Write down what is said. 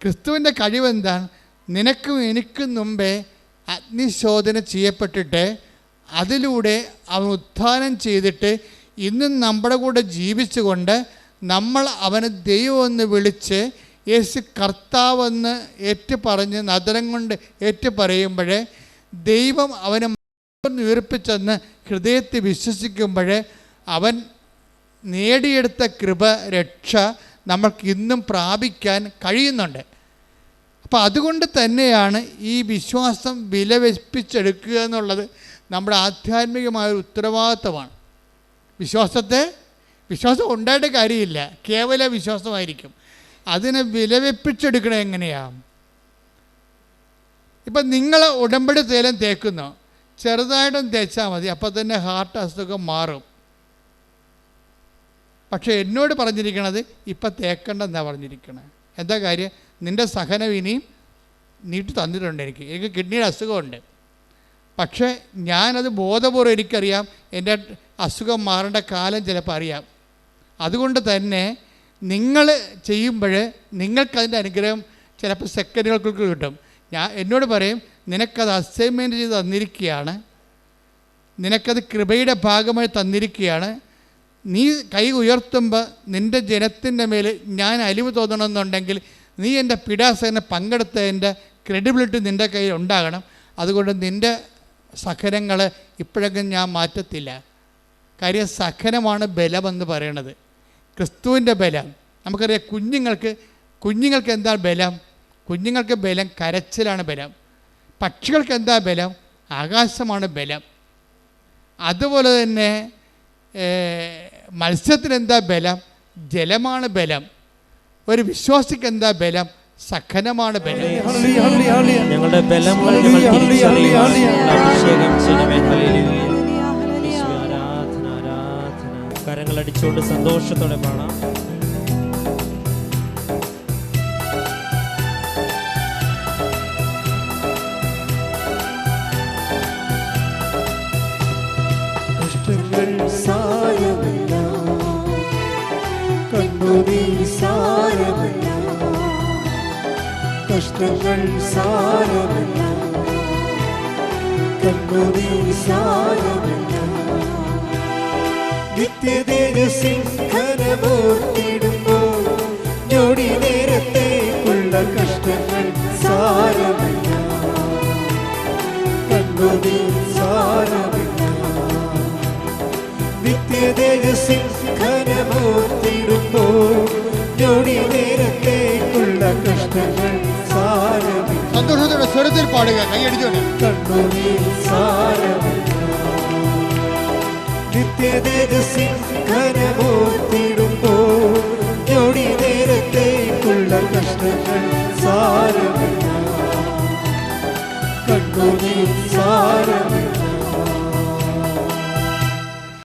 ക്രിസ്തുവിന്റെ കഴിവെന്താണ്? നിനക്കും എനിക്കും മുമ്പേ അഗ്നിശോധന ചെയ്യപ്പെട്ടിട്ട് അതിലൂടെ അവൻ ഉത്ഥാനം ചെയ്തിട്ട് ഇന്നും നമ്മുടെ കൂടെ ജീവിച്ചുകൊണ്ട് നമ്മൾ അവന് ദൈവമെന്ന് വിളിച്ച് യേശു കർത്താവെന്ന് ഏറ്റു പറഞ്ഞ് നദരം കൊണ്ട് ഏറ്റു പറയുമ്പോൾ ദൈവം അവനെ ഉയർപ്പിച്ചെന്ന് ഹൃദയത്തിൽ വിശ്വസിക്കുമ്പോൾ അവൻ നേടിയെടുത്ത കൃപ രക്ഷ നമ്മൾക്ക് ഇന്നും പ്രാപിക്കാൻ കഴിയുന്നുണ്ട്. അപ്പോൾ അതുകൊണ്ട് തന്നെയാണ് ഈ വിശ്വാസം വിലവെപ്പിച്ചെടുക്കുക എന്നുള്ളത് നമ്മുടെ ആധ്യാത്മികമായ ഒരു ഉത്തരവാദിത്തമാണ്. വിശ്വാസത്തെ വിശ്വാസം ഉണ്ടായിട്ട് കാര്യമില്ല. കേവല വിശ്വാസമായിരിക്കും. അതിനെ വിലവെപ്പിച്ചെടുക്കണേ എങ്ങനെയാണ് ഇപ്പം നിങ്ങൾ ഉടമ്പടി തേലം തേക്കുന്നു. ചെറുതായിട്ടും തേച്ചാൽ മതി. അപ്പോൾ തന്നെ ഹാർട്ട് അസുഖം മാറും. പക്ഷേ എന്നോട് പറഞ്ഞിരിക്കണത് ഇപ്പം തേക്കണ്ടെന്നാണ് പറഞ്ഞിരിക്കണത്. എന്താ കാര്യം? നിന്റെ സഹനം ഇനിയും നീട്ടി തന്നിട്ടുണ്ട് എനിക്ക്. എനിക്ക് കിഡ്നിയുടെ അസുഖമുണ്ട്. പക്ഷേ ഞാനത് ബോധപൂർവം എനിക്കറിയാം. എന്റെ അസുഖം മാറേണ്ട കാലം ചിലപ്പോൾ അറിയാം. അതുകൊണ്ട് തന്നെ നിങ്ങൾ ചെയ്യുമ്പോൾ നിങ്ങൾക്കതിന്റെ അനുഗ്രഹം ചിലപ്പോൾ സെക്കൻഡുകൾക്ക് കിട്ടും. ഞാൻ എന്നോട് പറയും നിനക്കത് അസൈൻമെന്റ് ചെയ്ത് തന്നിരിക്കുകയാണ്. നിനക്കത് കൃപയുടെ ഭാഗമായി തന്നിരിക്കുകയാണ്. നീ കൈ ഉയർത്തുമ്പോൾ നിന്റെ ജനത്തിന്റെ മേൽ ഞാൻ അലിവ് തോന്നണമെന്നുണ്ടെങ്കിൽ നീ എന്റെ പിടാസനെ പങ്കെടുത്തതിന്റെ ക്രെഡിബിലിറ്റി നിന്റെ കയ്യിൽ ഉണ്ടാകണം. അതുകൊണ്ട് നിന്റെ സഹനങ്ങൾ ഇപ്പോഴൊക്കെ ഞാൻ മാറ്റത്തില്ല. കാര്യം സഹനമാണ് ബലമെന്ന് പറയണത്. ക്രിസ്തുവിന്റെ ബലം. നമുക്കറിയാം കുഞ്ഞുങ്ങൾക്ക് കുഞ്ഞുങ്ങൾക്ക് എന്താ ബലം? കുഞ്ഞുങ്ങൾക്ക് ബലം കരച്ചിലാണ് ബലം. പക്ഷികൾക്ക് എന്താ ബലം? ആകാശമാണ് ബലം. അതുപോലെ തന്നെ മത്സ്യത്തിന് എന്താ ബലം? ജലമാണ് ബലം. ഒരു വിശ്വാസിക്ക് എന്താ ബലം. സഖനമാണ് ബലം. ഞങ്ങളുടെ ബലങ്ങൾ അഭിഷേകം ചെയ്യണമേ. സന്തോഷത്തോടെ പാടാം. കഷ്ടങ്ങൾ സാരമില്ല കണ്ണുനീർ സാരമില്ല കഷ്ടങ്ങൾ സാരമില്ല കണ്ണുനീർ സാരമില്ല നിത്യതേജസിംഹനമോർത്തിടുമ്പോൾ ഞൊടി നേരത്തേക്കുള്ള കഷ്ടങ്ങൾ സാരമില്ല കണ്ണുനീർ സാരമില്ല. നിത്യതേജസ്സിൽ ഘനമോർത്തിടുമ്പോൾ ഞൊടി നേരത്തേക്കുള്ള കഷ്ടങ്ങൾ സന്തോഷത്തോടെ സ്വരത്തിൽ പാടുക. കൈയടിച്ചോണ്ട് കണ്ണുനീർ സാരമില്ല. നിത്യതേജസ്സിൽ ഘനമോർത്തിടുമ്പോൾ ഞൊടി നേരത്തേക്കുള്ള കഷ്ടങ്ങൾ സാരമില്ല. കണ്ണുനീർ സാരമില്ല.